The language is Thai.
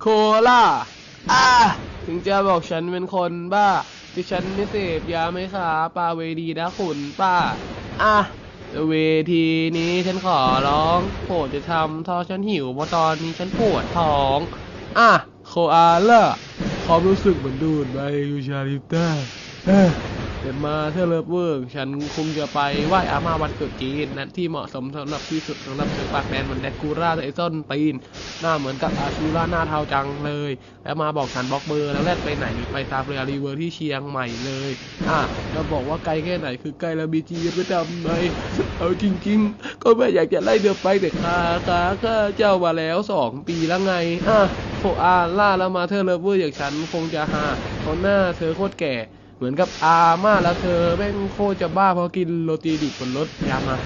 โคล่าอ่าถึงจะบอกฉันเป็นคนบ้า ที่ฉันไม่เสพยาไม่ขาปาเวดีนะขุนป้า อะแต่เวทีนี้ฉันขอร้องโปรดจะทำท่อฉันหิวเพราะตอนนี้ฉันปวดท้อง อะ โคอาล่าความรู้สึกเหมือนดูดใบยูชาลิปต้าเอ้อเกิดมาเธอเลิฟเวิร์กฉันคงจะไปไหว้อาม่าวันเกิดจีนนั้นที่เหมาะสมสำหรับที่สุดสำหรับเสือปากแดนเหมือนแดกคูร่าไอซอนตีน หน้าเหมือนกับอาชูราหน้าเทาจังเลย แล้วมาบอกฉันบล็อกเบอร์แล้วแลดไปไหนไปซาเฟรียรีเวอร์ที่เชียงใหม่เลย อะจะบอกว่าไกลแค่ไหนคือไกลแล้วบีจีไม่ทำไมเอาจริง ๆ ก็ไม่อยากจะไล่เดือไปแต่คาคาข้าเจ้ามาแล้วสองปีแล้วไงอะโคอาล่าแล้วมาเธอเลิฟเวอร์อย่างฉันคงจะหาเพราะหน้าเธอโคตรแก่เหมือนกับอาม่าแล้วเธอแม่งโคตรจะบ้าเพราะกินโรตีดิบบนรถยามา